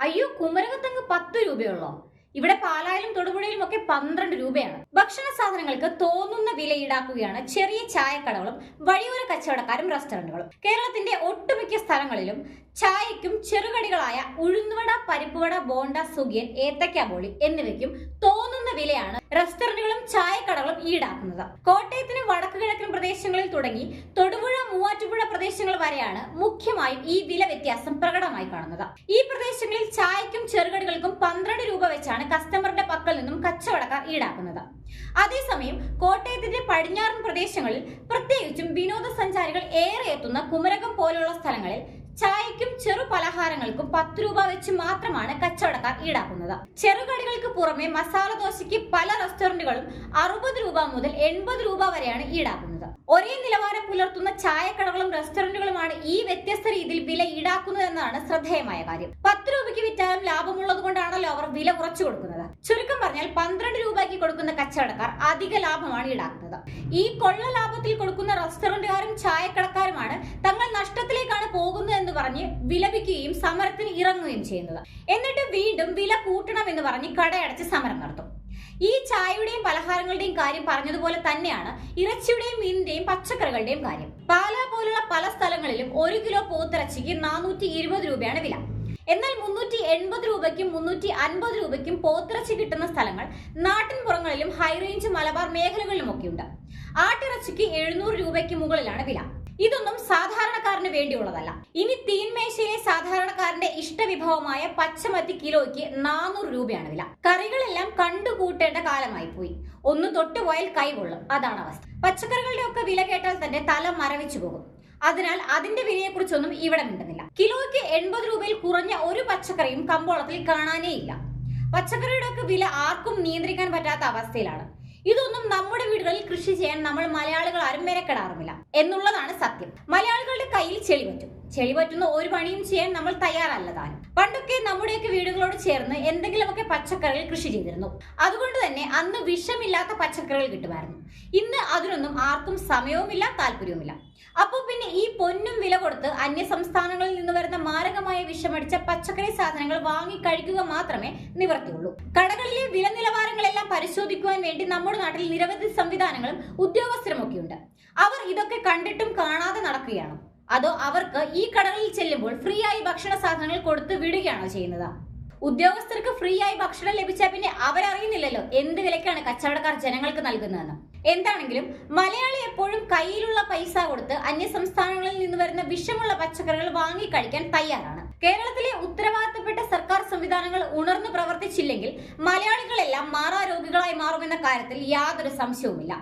അയ്യോ കുമരകത്തങ്ങ് പത്ത് രൂപയുള്ളോ? ഇവിടെ പാലായിലും തൊടുപുഴയിലും ഒക്കെ പന്ത്രണ്ട് രൂപയാണ്. ഭക്ഷണ സാധനങ്ങൾക്ക് തോന്നുന്ന വില ഈടാക്കുകയാണ് ചെറിയ ചായക്കടകളും വഴിയോര കച്ചവടക്കാരും റെസ്റ്റോറന്റുകളും കേരളത്തിന്റെ ഒട്ടുമിക്ക സ്ഥലങ്ങളിലും ചായയ്ക്കും ചെറുകടികളായ ഉഴുന്നുവട പരിപ്പുവട ബോണ്ട സുഗിയൻ ഏത്തക്ക ബോളി എന്നിവയ്ക്കും വിലയാണ് റെസ്റ്റോറന്റുകളും ചായക്കടകളും ഈടാക്കുന്നത്. കോട്ടയത്തിന് വടക്കു കിഴക്കൻ പ്രദേശങ്ങളിൽ തുടങ്ങി തൊടുപുഴ മൂവാറ്റുപുഴ പ്രദേശങ്ങൾ വരെയാണ് മുഖ്യമായും ഈ വില വ്യത്യാസം പ്രകടമായി കാണുന്നത്. ഈ പ്രദേശങ്ങളിൽ ചായക്കും ചെറുകടികൾക്കും പന്ത്രണ്ട് രൂപ വെച്ചാണ് കസ്റ്റമറുടെ പക്കൽ നിന്നും കച്ചവടക്കാർ ഈടാക്കുന്നത്. അതേസമയം കോട്ടയത്തിന്റെ പടിഞ്ഞാറൻ പ്രദേശങ്ങളിൽ പ്രത്യേകിച്ചും വിനോദസഞ്ചാരികൾ ഏറെ എത്തുന്ന കുമരകം പോലുള്ള സ്ഥലങ്ങളിൽ ചായക്കും ചെറു പലഹാരങ്ങൾക്കും പത്ത് രൂപ വെച്ച് മാത്രമാണ് കച്ചവടക്കാർ ഈടാക്കുന്നത്. ചെറുകടികൾക്ക് പുറമെ മസാല ദോശയ്ക്ക് പല റെസ്റ്റോറന്റുകളും അറുപത് രൂപ മുതൽ എൺപത് രൂപ വരെയാണ് ഈടാക്കുന്നത്. ഒരേ നിലവാരം പുലർത്തുന്ന ചായക്കടകളും റെസ്റ്റോറന്റുകളുമാണ് ഈ വ്യത്യസ്ത രീതിയിൽ വില ഈടാക്കുന്നത് എന്നതാണ് ശ്രദ്ധേയമായ കാര്യം. പത്ത് രൂപയ്ക്ക് വിറ്റാലും ലാഭമുള്ളത് കൊണ്ടാണല്ലോ അവർ വില കുറച്ചു കൊടുക്കുന്നത്. ചുരുക്കം പറഞ്ഞാൽ പന്ത്രണ്ട് രൂപയ്ക്ക് കൊടുക്കുന്ന കച്ചവടക്കാർ അധിക ലാഭമാണ് ഈടാക്കുന്നത്. ഈ കൊള്ള ലാഭത്തിൽ കൊടുക്കുന്ന റെസ്റ്റോറന്റുകാരും ചായക്കടക്കാരുമാണ് പറഞ്ഞ് വിലപിക്കുകയും സമരത്തിന് ഇറങ്ങുകയും ചെയ്യുന്നത്. എന്നിട്ട് വീണ്ടും വില കൂട്ടണമെന്ന് പറഞ്ഞ് കടയടച്ച് സമരം നടത്തും. ഈ ചായയുടെയും പലഹാരങ്ങളുടെയും കാര്യം പറഞ്ഞതുപോലെ തന്നെയാണ് ഇറച്ചിയുടെയും മീനിന്റെയും പച്ചക്കറികളുടെയും കാര്യം. പാലാ പോലുള്ള പല സ്ഥലങ്ങളിലും ഒരു കിലോ പോത്തിറച്ചിക്ക് നാനൂറ്റി രൂപയാണ് വില. എന്നാൽ മുന്നൂറ്റി എൺപത് രൂപയ്ക്കും മുന്നൂറ്റി അൻപത് രൂപയ്ക്കും പോത്തിറച്ചി കിട്ടുന്ന സ്ഥലങ്ങൾ നാട്ടിൻപുറങ്ങളിലും ഹൈറേഞ്ച് മലബാർ മേഖലകളിലുമൊക്കെ ഉണ്ട് ആട്ടിറച്ചിക്ക് എഴുന്നൂറ് രൂപയ്ക്ക് മുകളിലാണ് വില. ഇതൊന്നും സാധാരണക്കാരന് വേണ്ടിയുള്ളതല്ല. ഇനി തീൻമേശയിലെ സാധാരണക്കാരന്റെ ഇഷ്ടവിഭവമായ പച്ചമത്തി കിലോയ്ക്ക് നാനൂറ് രൂപയാണ് വില. കറികളെല്ലാം കണ്ടുകൂട്ടേണ്ട കാലമായി പോയി ഒന്ന് തൊട്ടുപോയാൽ കൈകൊള്ളും. അതാണ് അവസ്ഥ. പച്ചക്കറികളുടെ ഒക്കെ വില കേട്ടാൽ തന്നെ തല മരവിച്ചു പോകും. അതിനാൽ അതിന്റെ വിലയെക്കുറിച്ചൊന്നും ഇവിടെ മിണ്ടുന്നില്ല. കിലോയ്ക്ക് എൺപത് രൂപയിൽ കുറഞ്ഞ ഒരു പച്ചക്കറിയും കമ്പോളത്തിൽ കാണാനേ ഇല്ല. പച്ചക്കറിയുടെ ഒക്കെ വില ആർക്കും നിയന്ത്രിക്കാൻ പറ്റാത്ത അവസ്ഥയിലാണ്. ഇതൊന്നും നമ്മുടെ വീടുകളിൽ കൃഷി ചെയ്യാൻ നമ്മൾ മലയാളികൾ ആരും മെനക്കെടാറുമില്ല എന്നുള്ളതാണ് സത്യം. മലയാളികളുടെ കയ്യിൽ ചെളി പറ്റും. ചെളി പറ്റുന്ന ഒരു പണിയും ചെയ്യാൻ നമ്മൾ തയ്യാറല്ല താനും. പണ്ടൊക്കെ നമ്മുടെയൊക്കെ വീടുകളോട് ചേർന്ന് എന്തെങ്കിലുമൊക്കെ പച്ചക്കറികൾ കൃഷി ചെയ്തിരുന്നു. അതുകൊണ്ട് തന്നെ അന്ന് വിഷമില്ലാത്ത പച്ചക്കറികൾ കിട്ടുമായിരുന്നു. ഇന്ന് അതിനൊന്നും ആർക്കും സമയവുമില്ല താല്പര്യവുമില്ല. അപ്പോൾ പിന്നെ ഈ പൊന്നും വില കൊടുത്ത് അന്യ സംസ്ഥാനങ്ങളിൽ നിന്ന് വരുന്ന മാരകമായ വിഷമടിച്ച പച്ചക്കറി സാധനങ്ങൾ വാങ്ങി കഴിക്കുക മാത്രമേ നിവർത്തിയുള്ളൂ. കടകളിലെ വില നിലവാരങ്ങളെല്ലാം പരിശോധിക്കുവാൻ വേണ്ടി നമ്മുടെ നാട്ടിൽ നിരവധി സംവിധാനങ്ങളും ഉദ്യോഗസ്ഥരുമൊക്കെയുണ്ട്. അവർ ഇതൊക്കെ കണ്ടിട്ടും കാണാതെ നടക്കുകയാണ്. അതോ അവർക്ക് ഈ കടകളിൽ ചെല്ലുമ്പോൾ ഫ്രീ ആയി ഭക്ഷണ സാധനങ്ങൾ കൊടുത്ത് വിടുകയാണോ ചെയ്യുന്നത്? ഉദ്യോഗസ്ഥർക്ക് ഫ്രീ ആയി ഭക്ഷണം ലഭിച്ചാൽ പിന്നെ അവരറിയുന്നില്ലല്ലോ എന്ത് വിലക്കാണ് കച്ചവടക്കാർ ജനങ്ങൾക്ക് നൽകുന്നതെന്ന്. എന്താണെങ്കിലും മലയാളി എപ്പോഴും കയ്യിലുള്ള പൈസ കൊടുത്ത് അന്യ സംസ്ഥാനങ്ങളിൽ നിന്ന് വരുന്ന വിഷമുള്ള പച്ചക്കറികൾ വാങ്ങി കഴിക്കാൻ തയ്യാറാണ്. കേരളത്തിലെ ഉത്തരവാദിത്തപ്പെട്ട സർക്കാർ സംവിധാനങ്ങൾ ഉണർന്നു പ്രവർത്തിച്ചില്ലെങ്കിൽ മലയാളികളെല്ലാം മാറാ രോഗികളായി മാറുമെന്ന കാര്യത്തിൽ യാതൊരു സംശയവുമില്ല.